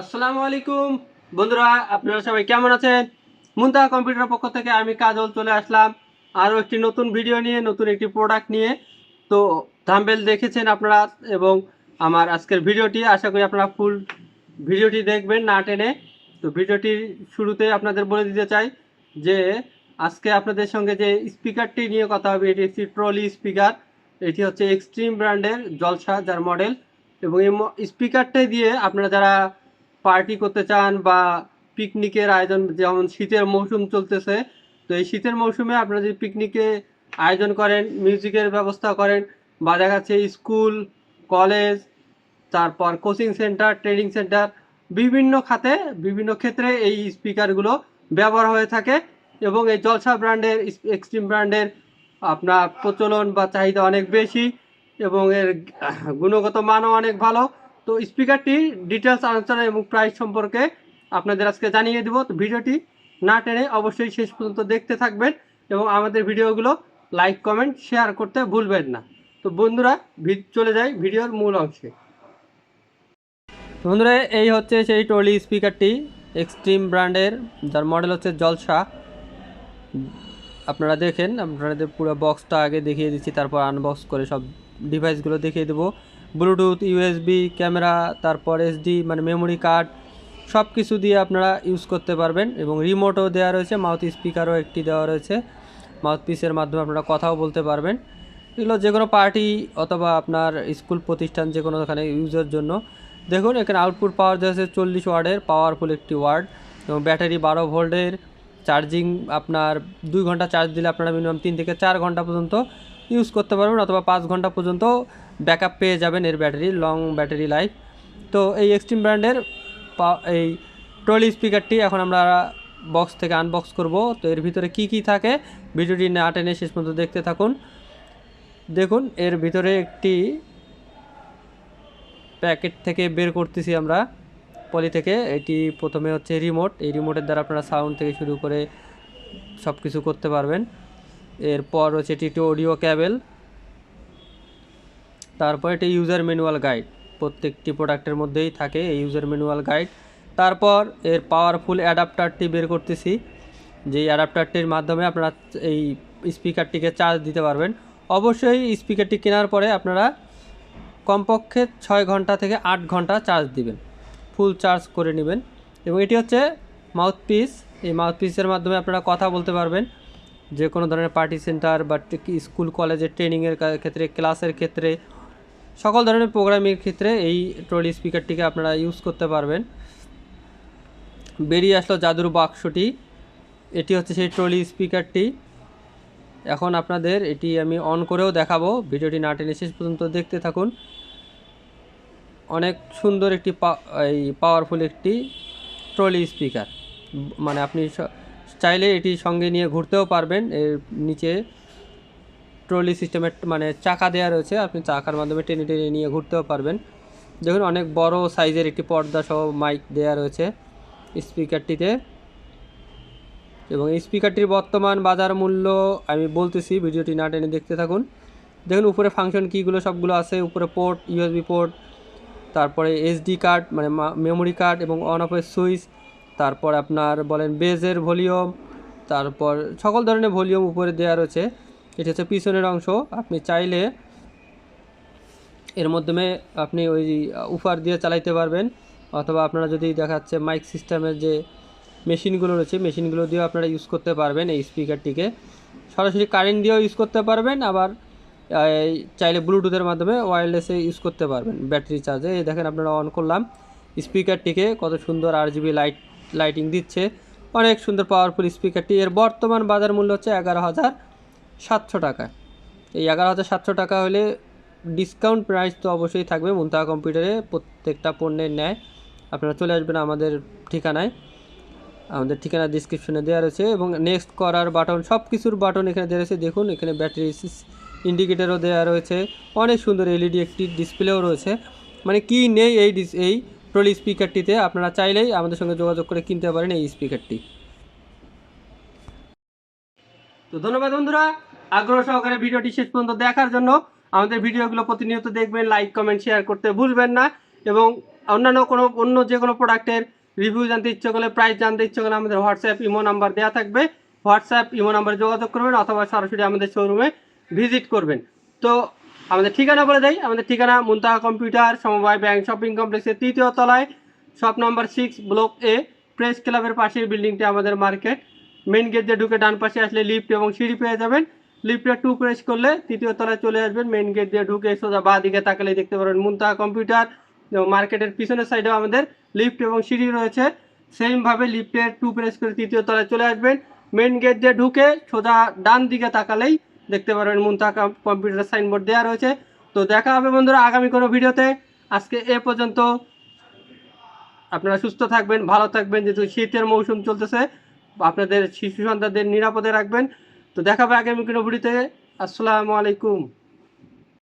আসসালামু আলাইকুম। বন্ধুরা, আপনারা সবাই কেমন আছেন? মুন্তাহা কম্পিউটার পক্ষ থেকে আমি কাজল চলে আসলাম আরও একটি নতুন ভিডিও নিয়ে, নতুন একটি প্রোডাক্ট নিয়ে। তো থাম্বেল দেখেছেন আপনারা এবং আমার আজকের ভিডিওটি, আশা করি আপনারা ফুল ভিডিওটি দেখবেন না টেনে। তো ভিডিওটির শুরুতে আপনাদের বলে দিতে চাই যে, আজকে আপনাদের সঙ্গে যে স্পিকারটি নিয়ে কথা হবে, এটি একটি ট্রলি স্পিকার এটি হচ্ছে এক্সট্রিম ব্র্যান্ডের জলসা যার মডেল এবং এই স্পিকারটা দিয়ে আপনারা যারা পার্টি করতে চান বা পিকনিকের আয়োজন, যেমন শীতের মৌসুম চলতেছে, তো এই শীতের মৌসুমে আপনারা যদি পিকনিকে আয়োজন করেন মিউজিকের ব্যবস্থা করেন, বা দেখা যাচ্ছে স্কুল কলেজ তারপর কোচিং সেন্টার ট্রেনিং সেন্টার বিভিন্ন খাতে, বিভিন্ন ক্ষেত্রে এই স্পিকারগুলো ব্যবহার হয়ে থাকে এবং এই জলসা ব্র্যান্ডের এক্সট্রিম ব্র্যান্ডের আপনার প্রচলন বা চাহিদা অনেক বেশি এবং এর গুণগত মানও অনেক ভালো। তো স্পিকারটি ডিটেলস আলোচনা এবং প্রাইস সম্পর্কে আপনাদের আজকে জানিয়ে দেবো। তো ভিডিওটি না টেনে অবশ্যই শেষ পর্যন্ত দেখতে থাকবেন এবং আমাদের ভিডিওগুলো লাইক, কমেন্ট, শেয়ার করতে ভুলবেন না। তো বন্ধুরা চলে যাই ভিডিওর মূল অংশে। বন্ধুরা, এই হচ্ছে সেই টলি স্পিকারটি, এক্সট্রিম ব্র্যান্ডের, যার মডেল হচ্ছে জলসা। আপনারা দেখেন, আপনাদের পুরো বক্সটা আগে দেখিয়ে দিচ্ছি, তারপর আনবক্স করে সব ডিভাইসগুলো দেখিয়ে দেবো। ব্লুটুথ ইউএসবি ক্যামেরা তারপর এসডি মানে মেমোরি কার্ড সব কিছু দিয়ে আপনারা ইউজ করতে পারবেন এবং রিমোটও দেওয়া রয়েছে মাউথ স্পিকারও একটি দেওয়া রয়েছে। মাউথ পিসের মাধ্যমে আপনারা কথাও বলতে পারবেন। এগুলো যে কোনো পার্টি অথবা আপনার স্কুল প্রতিষ্ঠান যে কোনো এখানে ইউজের জন্য। দেখুন, এখানে আউটপুট পাওয়ার আছে চল্লিশ ওয়ার্ডের পাওয়ারফুল একটি ওয়ার্ড এবং ব্যাটারি বারো ভোল্টের চার্জিং আপনার দুই ঘণ্টা চার্জ দিলে আপনারা মিনিমাম তিন থেকে চার ঘণ্টা পর্যন্ত ইউজ করতে পারবেন অথবা পাঁচ ঘণ্টা পর্যন্ত ব্যাকআপ পেয়ে যাবেন এর ব্যাটারি লং ব্যাটারি লাইফ তো এই এক্সট্রিম ব্র্যান্ডের এই ট্রলি স্পিকারটি এখন আমরা বক্স থেকে আনবক্স করব। তো এর ভিতরে কি কি থাকে, ভিডিওটি না টেনে শেষ পর্যন্ত দেখতে থাকুন। দেখুন, এর ভিতরে একটি প্যাকেট থেকে বের করতেছি আমরা পলি থেকে। এটি প্রথমে হচ্ছে রিমোট এই রিমোটের দ্বারা আপনারা সাউন্ড থেকে শুরু করে সব কিছু করতে পারবেন। এরপর হচ্ছে এটি একটি অডিও ক্যাবেল তারপর এটি ইউজার ম্যানুয়াল গাইড প্রত্যেকটি প্রোডাক্টের মধ্যেই থাকে এই ইউজার ম্যানুয়াল গাইড তারপর এর পাওয়ারফুল অ্যাডাপ্টারটি বের করতেছি। যেই অ্যাডাপ্টারটির মাধ্যমে আপনারা এই স্পিকারটিকে চার্জ দিতে পারবেন। অবশ্যই স্পিকারটি কেনার পরে আপনারা কমপক্ষে ছয় ঘণ্টা থেকে আট ঘণ্টা চার্জ দিবেন। ফুল চার্জ করে নেবেন। এবং এটি হচ্ছে মাউথপিস এই মাউথপিসের মাধ্যমে আপনারা কথা বলতে পারবেন। যে কোনো ধরনের পার্টি সেন্টার বা স্কুল কলেজের ট্রেনিংয়ের ক্ষেত্রে ক্লাসের ক্ষেত্রে সকল ধরনের প্রোগ্রামের ক্ষেত্রে এই ট্রলি স্পিকারটিকে আপনারা ইউজ করতে পারবেন। বেরিয়ে আসলো জাদুর বাক্সটি। এটি হচ্ছে সেই ট্রলি স্পিকারটি এখন আপনাদের এটি আমি অন করেও দেখাবো। ভিডিওটি না টেনে শেষ পর্যন্ত দেখতে থাকুন। অনেক সুন্দর একটি এই পাওয়ারফুল একটি ট্রলি স্পিকার মানে আপনি চাইলে এটি সঙ্গে নিয়ে ঘুরতেও পারবেন। এর নিচে ট্রলি সিস্টেমের মানে চাকা দেওয়া রয়েছে, আপনি চাকার মাধ্যমে টেনে টেনে নিয়ে ঘুরতেও পারবেন। দেখুন, অনেক বড় সাইজের একটি পর্দা সহ মাইক দেওয়া রয়েছে স্পিকারটিতে এবং স্পিকারটির বর্তমান বাজার মূল্য, আমি বলতেছি, ভিডিওটি না টেনে দেখতে থাকুন। দেখুন, উপরে ফাংশন কীগুলো সবগুলো আছে, উপরে পোর্ট ইউএসবি পোর্ট তারপরে এসডি কার্ড মানে মেমোরি কার্ড এবং অন অফের সুইচ তারপর আপনার বলেন বেজের ভলিউম তারপর সকল ধরনের ভলিউম উপরে দেওয়া রয়েছে। এটি হচ্ছে পিছনের অংশ। আপনি চাইলে এর মাধ্যমে আপনি ওই উফার দিয়ে চালাইতে পারবেন। অথবা আপনারা যদি দেখাচ্ছে মাইক সিস্টেমের যে মেশিনগুলো রয়েছে মেশিনগুলো দিয়েও আপনারা ইউজ করতে পারবেন এই স্পিকারটিকে সরাসরি কারেন্ট দিয়েও ইউজ করতে পারবেন, আবার চাইলে ব্লুটুথের মাধ্যমে ওয়্যারলেসে ইউজ করতে পারবেন ব্যাটারি চার্জে এই দেখেন আপনারা অন করলাম। স্পিকারটিকে কত সুন্দর আর জিবি লাইট লাইটিং দিচ্ছে। অনেক সুন্দর পাওয়ারফুল স্পিকারটি এর বর্তমান বাজার মূল্য হচ্ছে এগারো হাজার সাতশো টাকা। এই এগারো হাজার সাতশো টাকা হলে ডিসকাউন্ট প্রাইস তো অবশ্যই থাকবে। মুন্তাহা কম্পিউটারে প্রত্যেকটা পণ্যের ন্যায় আপনারা চলে আসবেন আমাদের ঠিকানায়। আমাদের ঠিকানা ডিসক্রিপশনে দেওয়া রয়েছে এবং নেক্সট করার বাটন সব কিছুর বাটন এখানে দেওয়া রয়েছে। দেখুন, এখানে ব্যাটারি ইন্ডিকেটারও দেওয়া রয়েছে। অনেক সুন্দর এলইডি একটি ডিসপ্লেও রয়েছে। মানে কি নেই এই এই ট্রলি স্পিকারটিতে আপনারা চাইলেই আমাদের সঙ্গে যোগাযোগ করে কিনতে পারেন এই স্পিকারটি তো ধন্যবাদ বন্ধুরা। আগ্রহ সহকারে ভিডিওটি শেষ পর্যন্ত দেখার জন্য আমাদের ভিডিওগুলো প্রতিনিয়ত দেখবেন লাইক কমেন্ট শেয়ার করতে ভুলবেন না এবং অন্যান্য কোনো, অন্য যে কোনো প্রোডাক্টের রিভিউ জানতে ইচ্ছে করলে প্রাইস জানতে ইচ্ছে করলে আমাদের হোয়াটসঅ্যাপ ইমো নাম্বার দেওয়া থাকবে। হোয়াটসঅ্যাপ ইমো নাম্বারে যোগাযোগ করবেন অথবা সরাসরি আমাদের শোরুমে ভিজিট করবেন। তো আমাদের ঠিকানা বলে দেয় আমাদের ঠিকানা মুন্তাহা কম্পিউটার, সমবায় ব্যাংক, শপিং কমপ্লেক্সের তৃতীয় তলায়, shop number six block A press ক্লাবের পাশের বিল্ডিংটি আমাদের মার্কেট মেইন গেট দিয়ে ঢুকে ডান পাশে আসলে লিফট এবং সিঁড়ি পেয়ে যাবেন। লিফটে টু প্রেস করলে তৃতীয় তলায় চলে আসবেন। মেন গেট দিয়ে ঢুকে সোজা বাঁ দিকে তাকালে দেখতে পারবেন মুন্তাহা কম্পিউটার মার্কেটের পিছনের সাইডেও আমাদের লিফট এবং সিঁড়ি রয়েছে। সেমভাবে লিফটে টু প্রেস করে তৃতীয় তলায় চলে আসবেন। মেন গেট দিয়ে ঢুকে সোজা ডান দিকে তাকালেই দেখতে পারবেন মুন্তাহা কম্পিউটার সাইনবোর্ড দেওয়া রয়েছে। তো দেখা হবে বন্ধুরা আগামী কোনো ভিডিওতে। আজকে এ পর্যন্ত। আপনারা সুস্থ থাকবেন, ভালো থাকবেন। যেহেতু শীতের মৌসুম চলতেছে আপনাদের শিশু সন্তানদের নিরাপদে রাখবেন। তো দেখাবে আগামী কোনো ভিডিওতে। আসসালামু আলাইকুম।